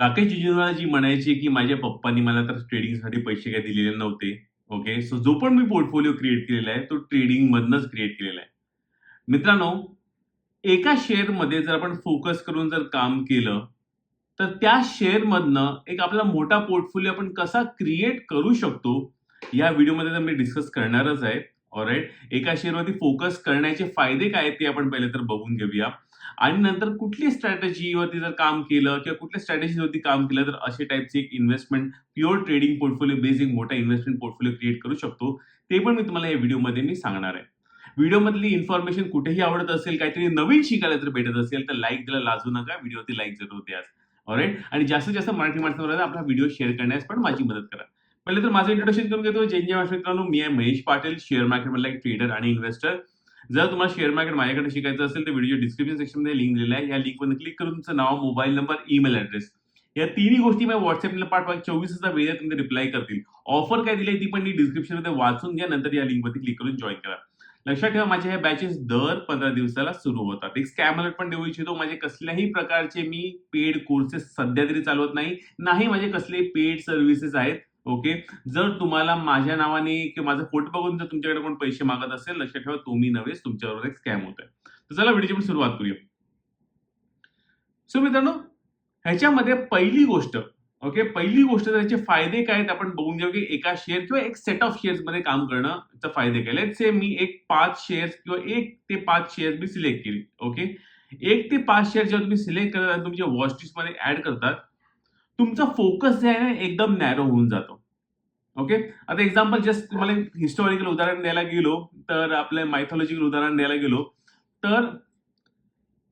राकेश जी म्हणायची की माझ्या पप्पांनी मला तर ट्रेडिंगसाठी पैसे काही दिलेले नव्हते. ओके. सो जो पण मी पोर्टफोलिओ क्रिएट केलेला आहे, तो ट्रेडिंगमधनंच क्रिएट केलेला आहे. मित्रांनो, एका शेअरमध्ये जर आपण फोकस करून जर काम केलं, तर त्या शेअरमधनं एक आपला मोठा पोर्टफोलिओ आपण कसा क्रिएट करू शकतो, या व्हिडिओमध्ये तर मी डिस्कस करणारच आहे. ऑलराईट एका शेअरवरती फोकस करण्याचे फायदे काय आहेत, ते आपण पहिले तर बघून घेऊया. आणि नंतर कुठली स्ट्रॅटेजीवरती जर काम केलं किंवा कुठल्या स्ट्रॅटेजीवरती काम केलं, तर असे टाइपचे एक investment pure trading portfolio base एक मोठा इन्व्हेस्टमेंट पोर्टफोलिओ क्रिएट करू शकतो. ते पण मी तुम्हाला या व्हिडिओमध्ये मी सांगणार आहे. व्हिडिओमधली इन्फॉर्मेशन कुठेही आवडत असेल, काहीतरी नवीन शिकायला जर भेटत असेल, तर लाईक द्यायला लाजू नका. व्हिडिओवरती लाईक जरूर द्या. ऑलराइट. आणि जास्तीत जास्त मराठी माणसांवर आपला व्हिडिओ शेअर करण्यास पण माझी मदत करा. पहिले तर माझं इंट्रोडक्शन करून घेतो. जय जय मित्रांनो, मी आहे महेश पाटील, शेअर मार्केटमधला एक ट्रेडर आणि इन्व्हेस्टर. जर तुम्हाला शेअर मार्केट माझ्याकडे शिकायचं असेल, तर व्हिडिओ डिस्क्रिप्शन सेक्शनमध्ये लिंक दिलेली आहे. या लिंकवर क्लिक करून तुमचं नाव, मोबाईल नंबर, ईमेल ॲड्रेस या तिन्ही गोष्टी मला व्हॉट्सअपला पाठवा. चोवीस हजार वेळ तुम्ही रिप्लाय करतील. ऑफर काय दिली ती पण मी डिस्क्रिप्शनमध्ये वाचून घ्या. नंतर या लिंकवरती क्लिक करून जॉईन करा. लक्षात ठेवा, माझ्या ह्या बॅचेस दर 15 दिवसाला सुरू होतात. एक स्कॅम अलर्ट पण देऊ इच्छितो. माझे कसल्याही प्रकारचे मी पेड कोर्सेस सध्या तरी चालवत नाही. नाही माझे कसले पेड सर्व्हिसेस आहेत. ओके. जर तुम्हाला माझ्या नावाने किंवा माझा फोटो बघून जर तुमच्याकडे कोण पैसे मागत असेल, लक्षात ठेवा तुम्ही नव्हेच, तुमच्याबरोबर एक स्कॅम होतोय. तर चला व्हिडिओची आपण सुरुवात करूया. सो मित्रांनो, ह्याच्यामध्ये पहिली गोष्ट ओके. पहिली गोष्ट त्याचे फायदे काय आहेत आपण बघून घेऊ, की एका शेअर किंवा एक सेट ऑफ शेअर्समध्ये काम करणं फायदे काय? से मी एक पाच शेअर्स किंवा एक ते पाच शेअर्स मी सिलेक्ट केली. ओके. एक ते पाच शेअर जेव्हा तुम्ही सिलेक्ट करता तुमच्या वॉच लिस्टमध्ये ऍड करतात, तुमचा फोकस जे आहे ना, एकदम नॅरो होऊन जातो. ओके. आता एक्झाम्पल जस्ट तुम्हाला हिस्टॉरिकल उदाहरण द्यायला गेलो, तर आपलं मायथॉलॉजिकल उदाहरण द्यायला गेलो, तर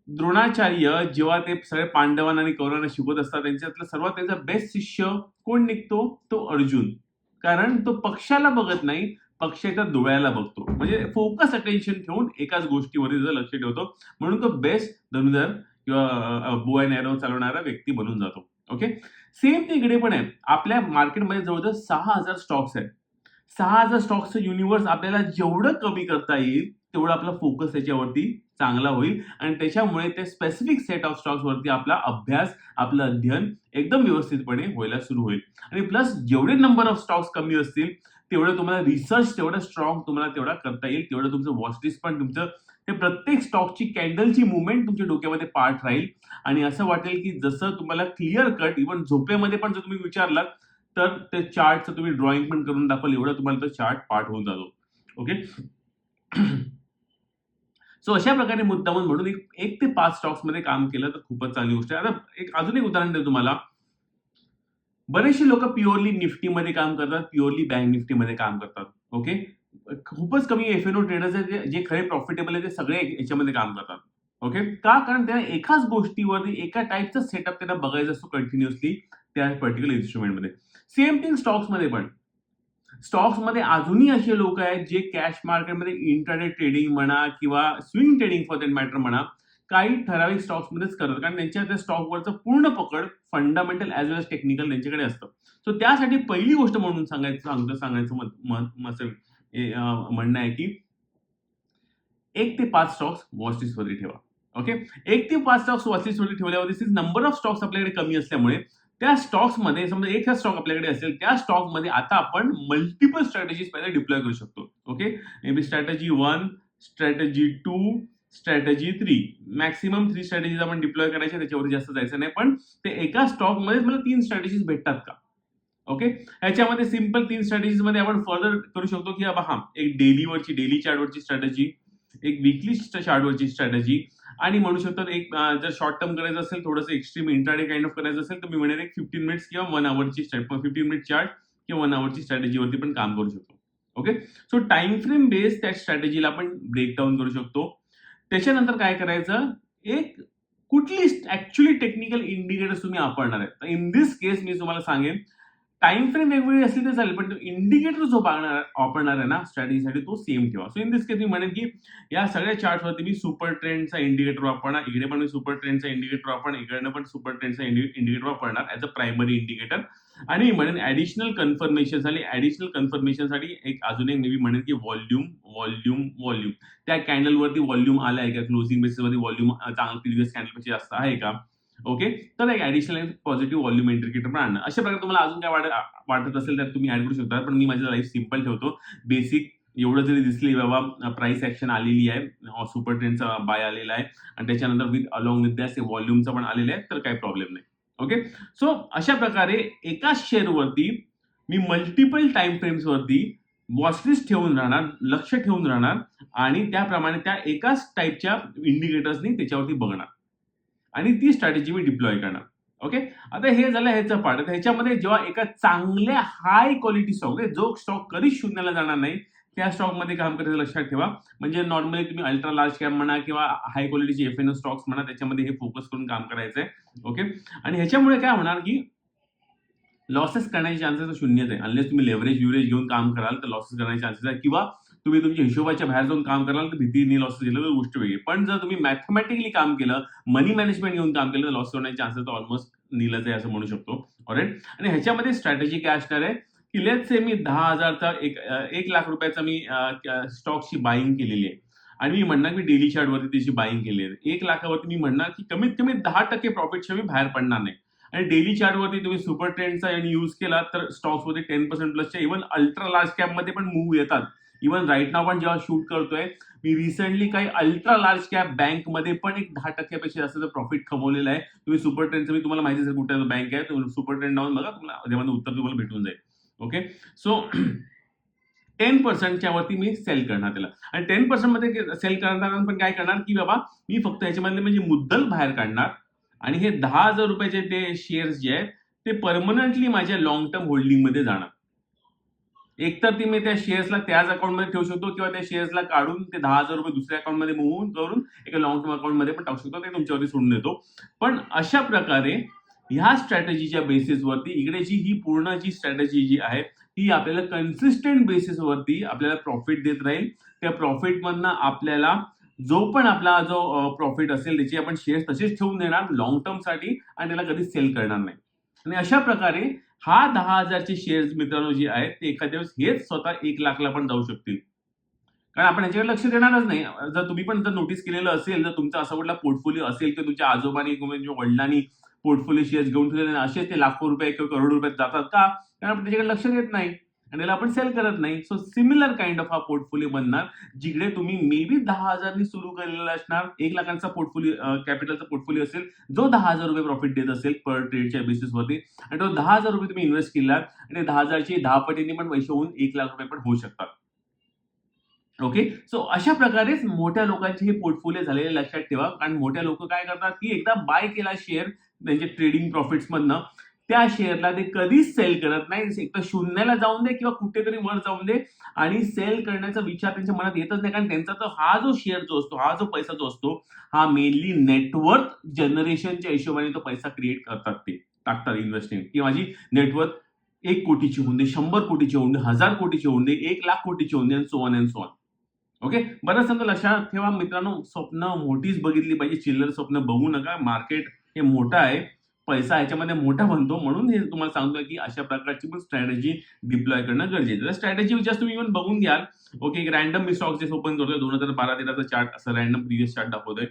द्रोणाचार्य जेव्हा ते सगळे पांडवांना आणि कौरवांना शिकवत असतात, त्यांच्यातला सर्वात त्यांचा बेस्ट शिष्य कोण निघतो? तो अर्जुन. कारण तो पक्षाला बघत नाही, पक्षाच्या डोळ्याला बघतो. म्हणजे फोकस अटेन्शन ठेवून एकाच गोष्टीमध्ये त्याचं लक्ष ठेवतो. म्हणून तो बेस्ट धनुधर किंवा बुआ नॅरो चालवणारा व्यक्ती बनून जातो. ओके. सेम ते इकडे पण आहे. आपल्या मार्केटमध्ये जवळजवळ सहा हजार स्टॉक्स आहेत. सहा हजार स्टॉक्सचं युनिव्हर्स आपल्याला जेवढं कमी करता येईल, तेवढा आपला फोकस त्याच्यावरती चांगला होईल आणि त्याच्यामुळे ते स्पेसिफिक सेट ऑफ स्टॉक्सवरती आपला अभ्यास, आपलं अध्ययन एकदम व्यवस्थितपणे व्हायला सुरू होईल. आणि प्लस जेवढे नंबर ऑफ स्टॉक्स कमी असतील, तेवढं तुम्हाला रिसर्च तेवढं स्ट्राँग तुम्हाला तेवढा करता येईल. तेवढं तुमचं वॉच लिस्ट पण तुमचं ते प्रत्येक स्टॉकची कॅन्डलची मुवमेंट तुमच्या डोक्यामध्ये पाठ राहील आणि असं वाटेल, की जसं तुम्हाला क्लिअर कट इव्हन झोपेमध्ये पण जर तुम्ही विचारलात, तर ते चार्टचं तुम्ही ड्रॉइंग पण करून दाखवाल, एवढा तुम्हाला तो चार्ट पाठ होऊन जातो. ओके. सो अशा प्रकारे मुद्दामून म्हणून एक 1 ते पाच स्टॉक्समध्ये काम केलं तर खूपच चांगली गोष्ट आहे. आता एक अजून एक उदाहरण देतो तुम्हाला. बरेचसे लोक प्युअरली निफ्टीमध्ये काम करतात, प्युअरली बँक निफ्टीमध्ये काम करतात. ओके. खूपच कमी एफ-एन-ओ ट्रेडर्स आहेत, जे खरे प्रॉफिटेबल आहेत, ते सगळे याच्यामध्ये काम करतात. ओके. का? कारण त्यांना एकाच गोष्टीवरती एका टाईपचा सेटअप त्यांना बघायचा असतो कंटिन्युअसली त्या पर्टिक्युलर इन्स्ट्रुमेंटमध्ये. सेम थिंग स्टॉक्समध्ये पण. स्टॉक्समध्ये अजूनही असे लोक आहेत, जे कॅश मार्केटमध्ये इंटरनेट ट्रेडिंग म्हणा किंवा swing trading for that matter म्हणा, काही ठराविक स्टॉक्समध्येच करतात. कारण त्यांच्या त्या स्टॉकवरचं पूर्ण पकड fundamental as well as technical त्यांच्याकडे असतं. सो त्यासाठी पहिली गोष्ट म्हणून सांगायचं सांगतो सांगायचं मत मत म्हणणं आहे, की एक ते पाच स्टॉक्स वॉचलिस्टमध्ये ठेवा. ओके. एक ते पाच स्टॉक्स वॉचलिस्टमध्ये लिस्टवरती ठेवल्यावरती नंबर ऑफ स्टॉक्स आपल्याकडे कमी असल्यामुळे, त्या स्टॉक्समध्ये समजा एक स्टॉक आपल्याकडे असेल, त्या स्टॉकमध्ये आता आपण मल्टिपल स्ट्रॅटेजीज पहिले डिप्लॉय करू शकतो. Okay. Maybe strategy one strategy two strategy three maximum three strategies आपण डिप्लॉय करायच्या, त्याच्यावर जास्त जायचं नाही. पण ते एका स्टॉकमध्येच मला तीन स्ट्रॅटेजीज भेटतात का? ओके. ह्याच्यामध्ये सिंपल 3 स्ट्रॅटेजीजमध्ये आपण फर्दर करू शकतो, की बाबा हां, एक डेलीवरची डेली चार्टवरची स्ट्रॅटेजी, एक वीकली चार्टवरची स्ट्रॅटेजी आणि म्हणू शकतो एक जर शॉर्ट टर्म करायचं असेल, थोडंसं एक्स्ट्रीम इंट्राडे काइंड ऑफ करायचं असेल, तर मी म्हणेन एक 15 मिनिट्स किंवा वन आवरची फिफ्टीन मिनिट चार्ट किंवा वन आवरची स्ट्रॅटेजीवरती पण काम करू शकतो. Okay. So time frame based त्या स्ट्रॅटेजीला आपण ब्रेक डाउन करू शकतो. त्याच्यानंतर काय करायचं, एक कुठली ऍक्च्युली टेक्निकल इंडिकेटर्स तुम्ही वापरणार आहे. इन दिस केस मी तुम्हाला सांगेन, टाइम फ्रेम वेगवेगळी असली तर चालेल, पण इंडिकेटर जो पाहणार वापरणार आहे ना स्ट्रॅटेजीसाठी, तो सेम ठेवा. सो इन दिस केस मी म्हणेन, की या सगळ्या चार्टवरती मी सुपर ट्रेंडचा इंडिकेटर वापरणार. इकडे पण मी सुपर ट्रेंडचा इंडिकेटर वापरणार. इकडनं पण सुपर ट्रेंडचा इंडिकेटर वापरणार ॲज अ प्रायमरी इंडिकेटर आणि मी म्हणेन ॲडिशनल कन्फर्मेशनसाठी ॲडिशनल कन्फर्मेशनसाठी एक अजून एक मी म्हणेन, की व्हॉल्यूम, व्हॉल्यूम, व्हॉल्यूम. त्या कॅन्डलवरती व्हॉल्यूम आलाय का? क्लोजिंग बेसिसवरती व्हॉल्यूम चांगला प्रिव्हियस कॅन्डलपेक्षा जास्त आहे का? ओके तर एक ऍडिशनल पॉझिटिव्ह व्हॉल्यूम इंडिकेटर पण आणणं अशा प्रकारे तुम्हाला अजून काय वाटत वाटत असेल तर तुम्ही ऍड करू शकता. पण मी माझी लाईफ सिंपल ठेवतो. बेसिक एवढं जरी दिसली बाबा प्राइस ऍक्शन आलेली आहे सुपर ट्रेंडचा बाय आलेला आहे आणि त्याच्यानंतर विथ अलॉंग विथ दॅस व्हॉल्यूमचा पण आलेला आहे तर काही प्रॉब्लेम नाही. ओके सो अशा प्रकारे एकाच शेअरवरती मी मल्टिपल टाइम फ्रेम्सवरती वॉचलिस्ट ठेवून राहणार लक्ष ठेवून राहणार आणि त्याप्रमाणे त्या एकाच टाईपच्या इंडिकेटर्सनी त्याच्यावरती बघणार. आणि ती स्ट्रॅटेजी मी डिप्लॉय करणार. ओके आता हे झालं ह्याचं पार्ट आता ह्याच्यामध्ये जेव्हा एका चांगल्या हाय क्वालिटी स्टॉक जो स्टॉक कधीच शून्याला जाणार नाही त्या स्टॉकमध्ये काम करायचं लक्षात ठेवा. म्हणजे नॉर्मली तुम्ही अल्ट्रा लार्ज कॅप म्हणा किंवा हाय क्वालिटीचे एफ एन स्टॉक्स म्हणा त्याच्यामध्ये हे फोकस करून काम करायचं आहे ओके आणि ह्याच्यामुळे काय होणार की लॉसेस करण्याचे चान्सेस शून्यच आहे. अनलेस तुम्ही लेव्हरेज युरेज घेऊन काम कराल तर लॉसेस करण्याचे चान्सेस आहे. किंवा तुम्ही तुमच्या हिशोबाच्या बाहेर जाऊन काम कराल तर भीतीने लॉस गेलं तर गोष्ट वेगळी. पण जर तुम्ही मॅथमॅटिकली काम केलं मनी मॅनेजमेंट घेऊन काम केलं तर लॉस होण्याचे चान्सेस ऑलमोस्ट नीलच आहे असं म्हणू शकतो. ऑरेट आणि ह्याच्यामध्ये स्ट्रॅटेजी काय असणार आहे? की लेट से मी दहा हजारचा एक एक लाख रुपयाचा मी स्टॉकची बाईंग केलेली आहे. आणि मी म्हणणार की डेली चार्टवरती त्याची बाईंग केली आहे. एक लाखावरती मी म्हणणार की कमीत कमी दहा टक्के प्रॉफिटच्या मी बाहेर पडणार नाही. आणि डेली चार्टवरती तुम्ही सुपर ट्रेंडचा यूज केला तर स्टॉक्समध्ये टेन पर्सेंट प्लसच्या इव्हन अल्ट्रा लार्ज कॅपमध्ये पण मूव्ह येतात. इव्हन राईट नाव पण जेव्हा शूट करतोय मी रिसेंटली काही अल्ट्रा लार्ज कॅप बँकमध्ये पण एक दहा टक्क्यापेक्षा जास्त प्रॉफिट कमवलेलं आहे. तुम्ही सुपर ट्रेंडचं मी तुम्हाला माहिती असेल कुठे बँक आहे. तुम्ही सुपर ट्रेंड लावून बघा तुम्हाला त्यामध्ये उत्तर तुम्हाला भेटून जाईल. ओके सो टेन पर्सेंटच्या वरती मी सेल करणार त्याला. आणि टेन पर्सेंटमध्ये सेल करणार पण काय करणार की बाबा मी फक्त याच्यामधले म्हणजे मुद्दल बाहेर काढणार आणि हे दहा हजार रुपयाचे ते शेअर्स जे आहेत ते परमनंटली माझ्या लॉंग टर्म होल्डिंगमध्ये जाणार. एकतर ती मी त्या शेअर्सला त्याच अकाउंटमध्ये ठेवू शकतो किंवा त्या शेअर्सला काढून ते दहा हजार रुपये दुसऱ्या अकाउंटमध्ये मूव्ह करून एका लॉंग टर्म अकाउंटमध्ये पण टाकू शकतो ते तुमच्यावरती सोडून देतो. पण अशा प्रकारे ह्या स्ट्रॅटेजीच्या बेसिसवरती इकडे जी ही पूर्ण जी स्ट्रॅटेजी जी आहे ती आपल्याला कन्सिस्टंट बेसिसवरती आपल्याला प्रॉफिट देत राहील. त्या प्रॉफिटमधनं आपल्याला जो पण आपला जो प्रॉफिट असेल त्याची आपण शेअर्स तसेच ठेवून देणार लॉंग टर्मसाठी आणि त्याला कधी सेल करणार नाही. आणि अशा प्रकारे हा दहा हजारचे शेअर्स मित्रांनो जे आहेत ते एखाद्या वेळेस हेच स्वतः एक लाखला पण जाऊ शकतील. कारण आपण याच्याकडे लक्ष देणारच नाही. जर तुम्ही पण जर नोटीस केलेलं असेल जर तुमचा असा कुठला पोर्टफोलिओ असेल किंवा तुमच्या आजोबांनी किंवा तुमच्या वडिलांनी पोर्टफोलिओ शेअर्स घेऊन ठेवले असे ते लाखो रुपये किंवा करोड रुपये जातात का? कारण आपण त्याच्याकडे लक्ष देत नाही. आणि याला आपण सेल करत नाही. सो सिमिलर काइंड ऑफ हा पोर्टफोलिओ बनणार जिकडे तुम्ही मे बी दहा हजारनी सुरू केलेला असणार. एक लाखांचा पोर्टफोलिओ कॅपिटलचा पोर्टफोलिओ असेल जो दहा हजार रुपये प्रॉफिट देत असेल पर ट्रेडच्या बेसिसवरती आणि तो दहा हजार रुपये तुम्ही इन्व्हेस्ट केलात आणि दहा हजारची दहा पटीने पण पैसे होऊन एक लाख रुपये पण होऊ शकतात. ओके सो अशा प्रकारेच मोठ्या लोकांचे हे पोर्टफोलिओ झालेले लक्षात ठेवा. कारण मोठ्या लोक काय करतात? की एकदा बाय केला शेअर त्यांचे ट्रेडिंग प्रॉफिट्स मधनं त्या शेअरला ते कधीच सेल करत नाही. एक तर शून्याला जाऊन दे किंवा कुठेतरी वर जाऊन दे आणि सेल करण्याचा विचार त्यांच्या मनात येतच नाही. कारण त्यांचा तो हा जो शेअर जो असतो हा जो पैसा जो असतो हा मेनली नेटवर्क जनरेशनच्या हिशोबाने तो पैसा क्रिएट करतात ते. टाकतात इन्व्हेस्टमेंट की माझी नेटवर्क एक कोटीची होऊन दे शंभर कोटीची होऊन दे हजार कोटीची होऊन दे एक लाख कोटीची होऊन दे so on and so on okay बरं समजा लक्षात ठेवा मित्रांनो स्वप्न मोठीच बघितली पाहिजे. चिल्लर स्वप्न बघू नका. मार्केट हे मोठं आहे. पैसा याच्यामध्ये मोठा बनतो म्हणून हे तुम्हाला सांगतोय की अशा प्रकारची पण स्ट्रॅटेजी डिप्लॉय करणं गरजेचं स्ट्रॅटेजी जस्ट तुम्ही इव्हन बघून घ्याल. ओके एक रॅन्डम मी स्टॉक जे ओपन करतोय. दोन हजार बारा तेराचा चार्ट असं रॅन्डम प्रिव्हियस चार्ट दाखवतोय.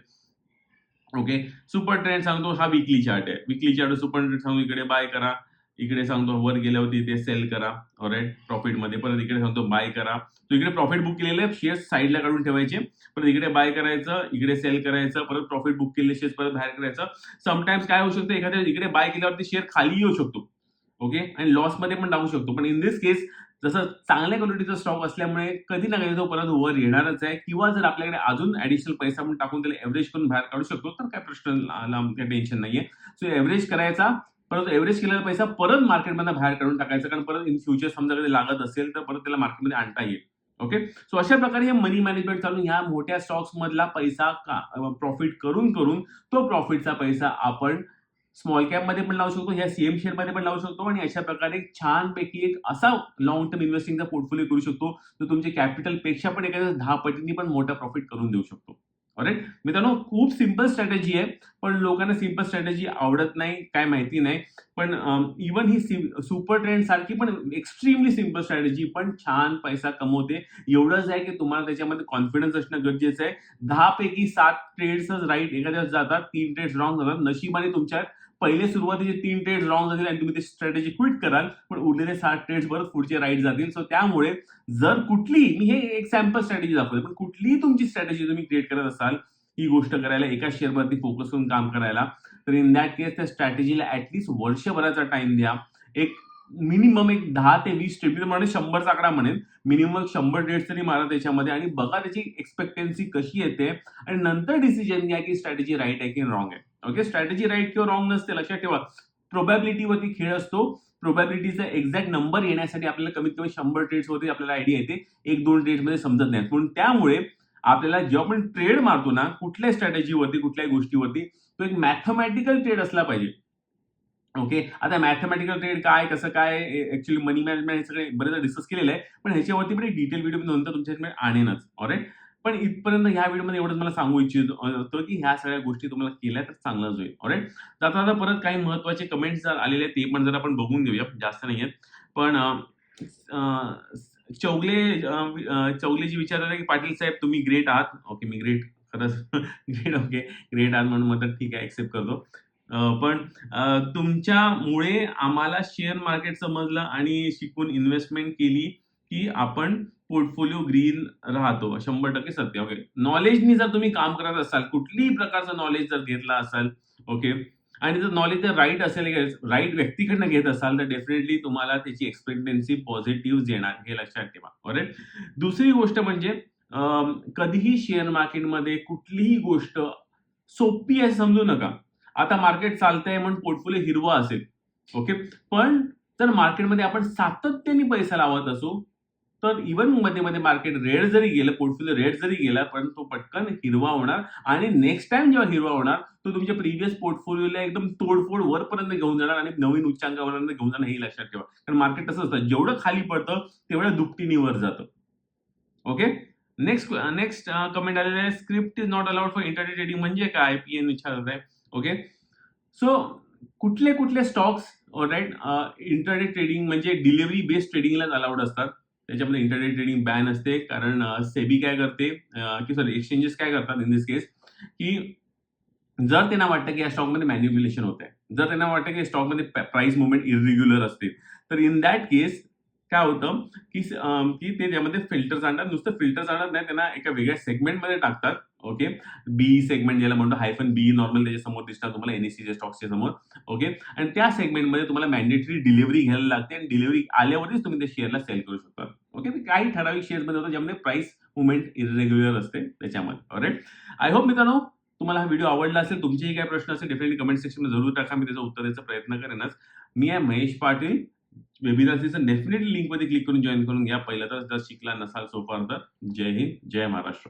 ओके सुपर ट्रेंड सांगतो हा विकली चार्ट आहे. विकली चार्ट सुपर ट्रेंड सांगतो इकडे बाय करा. इकडे सांगतो वर गेल्यावरती ते सेल करा. ऑरेट प्रॉफिटमध्ये परत इकडे सांगतो बाय करा. तो इकडे प्रॉफिट बुक केलेले शेअर्स साईडला काढून ठेवायचे. परत इकडे बाय करायचं इकडे सेल करायचं परत प्रॉफिट बुक केलेले शेअर्स परत बाहेर करायचं. समटाइम्स काय होऊ शकतं? एखाद्या इकडे बाय केल्यावरती शेअर खाली येऊ शकतो. ओके आणि लॉसमध्ये पण टाकू शकतो. पण इन दिस केस जसं चांगल्या क्वालिटीचा स्टॉक असल्यामुळे कधी ना कधी तो परत वर येणारच आहे. किंवा जर आपल्याकडे अजून ऍडिशनल पैसा पण टाकून त्याला एव्हरेज करून बाहेर काढू शकतो तर काय प्रश्न काही टेन्शन नाहीये. सो एव्हरेज करायचा परत एव्हरेज केलेला पैसा परत मार्केटमध्ये बाहेर काढून टाकायचा कारण परत इन फ्युचर समजा कधी लागत असेल तर परत त्याला मार्केटमध्ये आणता येईल. ओके सो अशा प्रकारे हे मनी मॅनेजमेंट चालून ह्या मोठ्या स्टॉक्स मधला पैसा प्रॉफिट करून करून तो प्रॉफिटचा पैसा आपण स्मॉल कॅपमध्ये पण लावू शकतो ह्या सीएम शेअरमध्ये पण लावू शकतो आणि अशा प्रकारे छानपैकी एक असा लॉंग टर्म इन्व्हेस्टिंगचा पोर्टफोलिओ करू शकतो जो तुमच्या कॅपिटलपेक्षा पण एखाद्या दहा पटींनी पण मोठा प्रॉफिट करून देऊ शकतो. ऑलराईट मित्रांनो खूप सिंपल स्ट्रॅटेजी आहे पण लोकांना सिंपल स्ट्रॅटेजी आवडत नाही काय माहिती नाही. पण इवन ही सुपर ट्रेंड सारखी पण एक्स्ट्रीमली सिंपल स्ट्रॅटेजी पण छान पैसा कमवते. एवढंच आहे की तुम्हाला त्याच्यामध्ये कॉन्फिडन्स असणं गरजेचं आहे. दहा पैकी सात ट्रेड्सच राईट एखाद्या जातात तीन ट्रेड्स रॉंग जातात नशिबाने तुमच्या पहिले सुरुवातीचे तीन ट्रेड रॉंग जातील आणि तुम्ही ते स्ट्रॅटेजी क्विट कराल पण उरलेले सात ट्रेड्स परत पुढचे राईट जातील. सो त्यामुळे जर कुठली मी हे एक सॅम्पल स्ट्रॅटेजी दाखवते पण कुठलीही तुमची स्ट्रॅटेजी तुम्ही क्रिएट करत असाल ही गोष्ट करायला एका शेअरवरती फोकस करून काम करायला तर इन दॅट केस त्या स्ट्रॅटेजीला ऍटलीस्ट वर्षभराचा टाइम द्या. एक मिनिमम एक दहा ते वीस ट्रेड म्हणे म्हणजे शंभरचा आकडा म्हणेन. मिनिमम शंभर ट्रेड्स तरी मारा त्याच्यामध्ये आणि बघा त्याची एक्सपेक्टन्सी कशी येते. आणि नंतर डिसिजन घ्या की स्ट्रॅटेजी राईट आहे की रॉंग आहे. ओके स्ट्रॅटेजी राईट किंवा रॉंग नसते लक्षात ठेवा. प्रोबॅबिलिटीवरती खेळ असतो. प्रोबॅबिलिटीचा एक्झॅक्ट नंबर येण्यासाठी आपल्याला कमीत कमी शंभर ट्रेड्सवरती आपल्याला आयडिया येते. एक दोन ट्रेड्समध्ये समजत नाही पण त्यामुळे आपल्याला जेव्हा आपण ट्रेड मारतो ना कुठल्या स्ट्रॅटेजीवरती कुठल्याही गोष्टीवरती तो एक मॅथमॅटिकल ट्रेड असला पाहिजे. ओके आता मॅथमॅटिकल ट्रेड काय कसं काय ऍक्च्युली मनी मॅनेजमेंट हे सगळे बरेच डिस्कस केलेलं आहे. पण ह्याच्यावरती पण डिटेल व्हिडिओ नंतर तुमच्याकडे आणेनच. ऑरेट पण इथपर्यंत ह्या व्हिडिओमध्ये एवढंच मला सांगू इच्छितो की ह्या सगळ्या गोष्टी तुम्हाला केल्या तर चांगलंच होईल. ऑलराईट तर आता आता परत काही महत्त्वाचे कमेंट्स जर आलेले आहेत ते पण जर आपण बघून घेऊया. जास्त नाही आहेत. पण अं, चौगले चौगलेजी विचारलं की पाटील साहेब तुम्ही ग्रेट आहात. ओके मी ग्रेट खरंच ग्रेट ओके ग्रेट आहात म्हणून मग ठीक आहे ऍक्सेप्ट करतो. पण तुमच्यामुळे आम्हाला शेअर मार्केट समजलं आणि शिकून इन्व्हेस्टमेंट केली की आपण पोर्टफोलिओ ग्रीन राहतो. शंभर टक्के सत्य. ओके नॉलेजनी जर तुम्ही काम करत असाल कुठलीही प्रकारचं नॉलेज जर घेतला असाल ओके आणि जर नॉलेज जर राईट असेल राईट व्यक्तीकडनं घेत असाल तर डेफिनेटली तुम्हाला त्याची एक्सपेक्टन्सी पॉझिटिव्ह येणार हे लक्षात ठेवा. बरोबर दुसरी गोष्ट म्हणजे कधीही शेअर मार्केटमध्ये कुठलीही गोष्ट सोपी आहे समजू नका. आता मार्केट चालतंय म्हणून पोर्टफोलिओ हिरवा असेल ओके पण जर मार्केटमध्ये आपण सातत्याने पैसा लावत असू तर इवनमध्ये मध्ये मार्केट रेड जरी गेलं पोर्टफोलिओ रेड जरी गेला पण तो पटकन हिरवा होणार. आणि नेक्स्ट टाइम जेव्हा हिरवा होणार तो तुमच्या प्रिव्हियस पोर्टफोलिओला एकदम तोडफोड वरपर्यंत घेऊन जाणार आणि नवीन उच्चांकापर्यंत घेऊन जाणार हे लक्षात ठेवा. कारण मार्केट तसं असतं जेवढं खाली पडतं तेवढं दुपटीने वर जातं. ओके नेक्स्ट नेक्स्ट कमेंट आलेलं आहे script is not allowed for internet trading म्हणजे काय? पी एन विचारत आहे. ओके सो कुठले कुठले स्टॉक्स राईट इंटरनेट ट्रेडिंग म्हणजे डिलिव्हरी बेस्ड ट्रेडिंगलाच अलाउड असतात? त्याच्यामध्ये इंटरनेट ट्रेडिंग बॅन असते. कारण सेबी काय करते की सॉरी एक्सचेंजेस काय करतात इन दिस केस की जर त्यांना वाटतं की या स्टॉकमध्ये मॅन्युप्युलेशन होत आहे जर त्यांना वाटतं की स्टॉकमध्ये प्राइस मुवमेंट इरेग्युलर असते तर इन दॅट केस काय होतं की की ते त्यामध्ये फिल्टर्स आणतात. नुसतं फिल्टर्स आणत नाही त्यांना एका वेगळ्या सेगमेंटमध्ये टाकतात. ओके? बी सेगमेंट ज्याला म्हणतो हायफन बी नॉर्मल त्याच्यासमोर दिसतात तुम्हाला एनएससीच्या स्टॉक्सच्या समोर ओके? आणि त्या सेगमेंटमध्ये तुम्हाला मॅन्डेटरी डिलिव्हरी घ्यायला लागते आणि डिलिव्हरी आल्यावरतीच तुम्ही त्या शेअरला सेल करू शकता. ओके? म्हणजे काही ठराविक शेअर्समध्ये होतं ज्यामध्ये प्राइस मुवमेंट इरेग्युलर असते त्याच्यामध्ये. राईट आय होप मित्रांनो तुम्हाला हा व्हिडिओ आवडला असेल तुमचेही काय प्रश्न असेल डेफिनेटली कमेंट सेक्शनमध्ये जरूर टाका मी त्याचं उत्तर द्यायचा प्रयत्न करेनच. मी आहे महेश पाटील वेबिनार डेफिनेटली लिंकमध्ये क्लिक करून जॉईन करून घ्या. पहिला तर जर शिकला नसाल सोफार तर. जय हिंद जय महाराष्ट्र.